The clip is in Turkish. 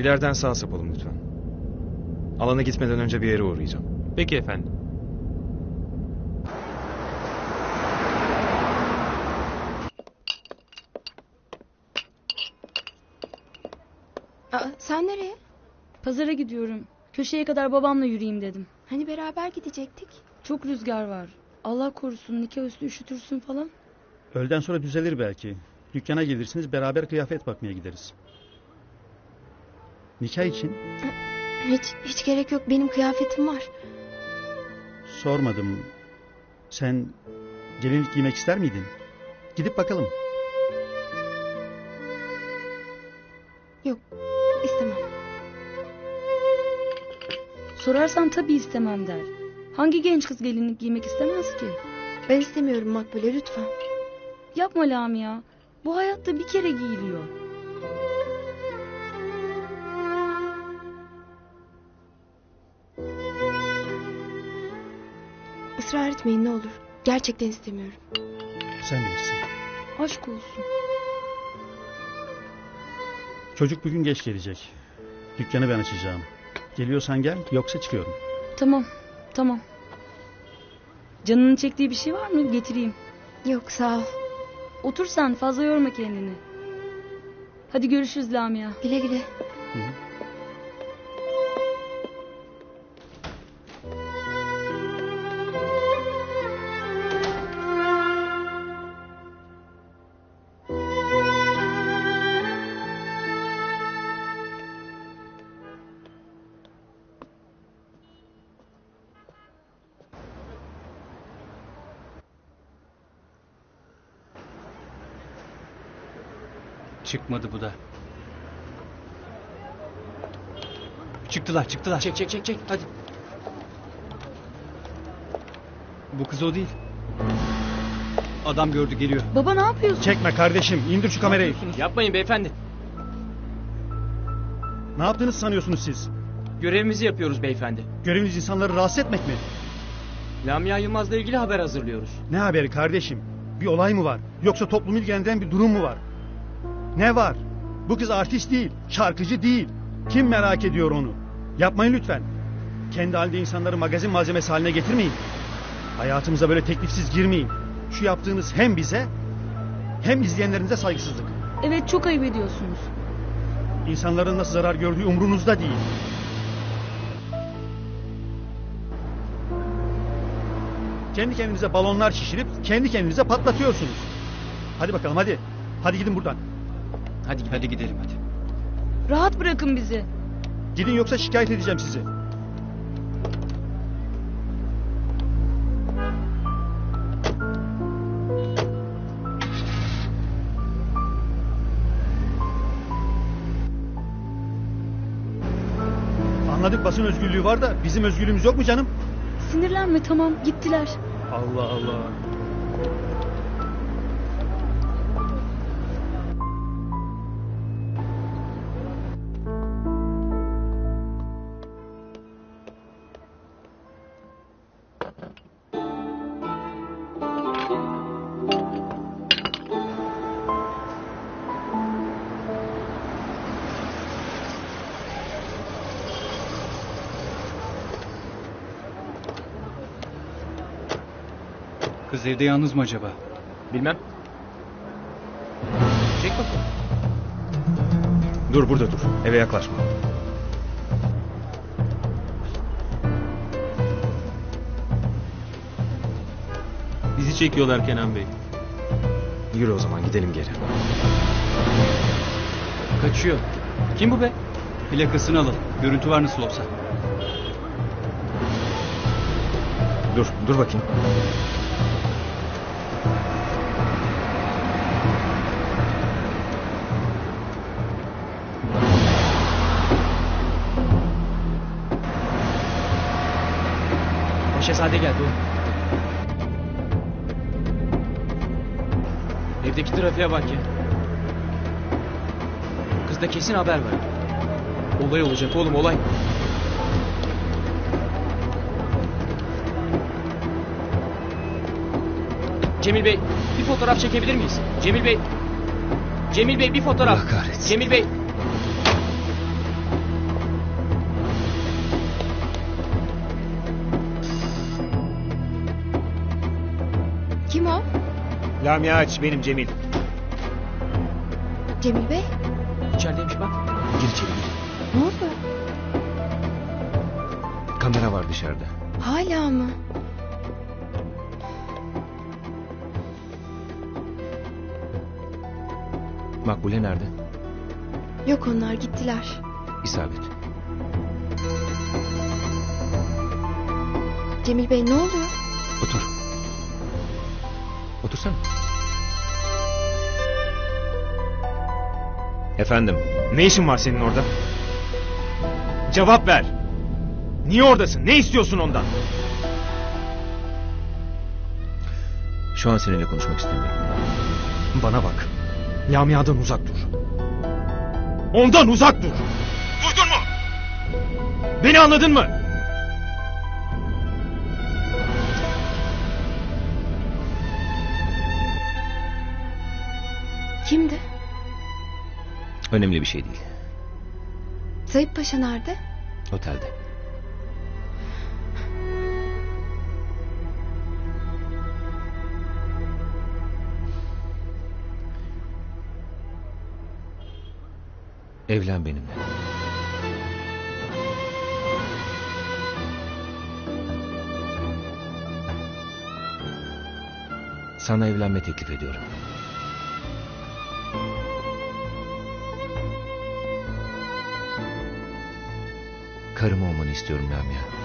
İleriden sağ sapalım lütfen. Alana gitmeden önce bir yere uğrayacağım. Peki efendim. Aa, sen nereye? Pazara gidiyorum. Köşeye kadar babamla yürüyeyim dedim. Hani beraber gidecektik. Çok rüzgar var. Allah korusun nikah üstü üşütürsün falan. Öğleden sonra düzelir belki. Dükkana gelirsiniz beraber kıyafet bakmaya gideriz. Nikah için Hiç hiç gerek yok. Benim kıyafetim var. sormadım. Sen gelinlik giymek ister miydin? Gidip bakalım. Yok. istemem. Sorarsan tabii istemem der. Hangi genç kız gelinlik giymek istemez ki? Ben istemiyorum Makbule lütfen. Yapma Lamia. Bu hayatta bir kere giyiliyor. Israr etmeyin ne olur. Gerçekten istemiyorum. Sen bilirsin. Aşk olsun. Çocuk bugün geç gelecek. Dükkanı ben açacağım. Geliyorsan gel yoksa çıkıyorum. Tamam. Tamam. Canının çektiği bir şey var mı? Getireyim. Yok sağ ol. Otur sen fazla yorma kendini. Hadi görüşürüz Lamia. Güle güle. Hı hı. Çıkmadı bu da. Çıktılar çıktılar. Çek çek çek çek hadi. Bu kız o değil. Adam gördü geliyor. Baba ne yapıyorsun? Çekme kardeşim indir şu kamerayı. Yapmayın beyefendi. Ne yaptığınızı sanıyorsunuz siz? Görevimizi yapıyoruz beyefendi. Göreviniz insanları rahatsız etmek mi? Lamia Yılmaz'la ilgili haber hazırlıyoruz. Ne haberi kardeşim? Bir olay mı var? Yoksa toplumu ilgilendiren bir durum mu var? Ne var? Bu kız artist değil, şarkıcı değil. Kim merak ediyor onu? Yapmayın lütfen. Kendi halde insanları magazin malzemesi haline getirmeyin. Hayatımıza böyle teklifsiz girmeyin. Şu yaptığınız hem bize hem izleyenlerinize saygısızlık. Evet çok ayıp ediyorsunuz. İnsanların nasıl zarar gördüğü umrunuzda değil. Kendi kendinize balonlar şişirip kendi kendinize patlatıyorsunuz. Hadi bakalım hadi. Hadi gidin buradan. Hadi gidelim. Hadi gidelim hadi. Rahat bırakın bizi. Gidin yoksa şikayet edeceğim sizi. Anladık basın özgürlüğü var da bizim özgürlüğümüz yok mu canım? Sinirlenme tamam gittiler. Allah Allah. Kız evde yalnız mı acaba? Bilmem. Çek bakalım. Dur burada dur. Eve yaklaşma. Bizi çekiyorlar Kenan Bey. Yürü o zaman gidelim geri. Kaçıyor. Kim bu be? Plakasını alalım. Görüntü var nasıl olsa. Dur, dur bakayım. Paşazade geldi o. Evdeki trafiğe bak ya. Kızda kesin haber var. Olay olacak oğlum olay. Cemil Bey bir fotoğraf çekebilir miyiz? Cemil Bey. Cemil Bey bir fotoğraf. Allah kahretsin. Cemil Bey. Kim o? Lamia aç benim Cemil. Cemil Bey? İçerideymiş bak. Gir içeri gir. Ne oldu? Kamera var dışarıda. Hala mı? Makbule nerede? Yok onlar gittiler. İsabet. Cemil Bey ne oluyor? Otur. Otursana. Efendim. Ne işin var senin orada? Cevap ver. Niye oradasın? Ne istiyorsun ondan? Şu an seninle konuşmak istemiyorum. Bana bak. Lamia'dan uzak dur. Ondan uzak dur. Duydun mu? Beni anladın mı? Önemli bir şey değil. Sayıp Paşa nerede? Otelde. Evlen benimle. Sana evlenme teklif ediyorum. Karım olmanı istiyorum Lamia.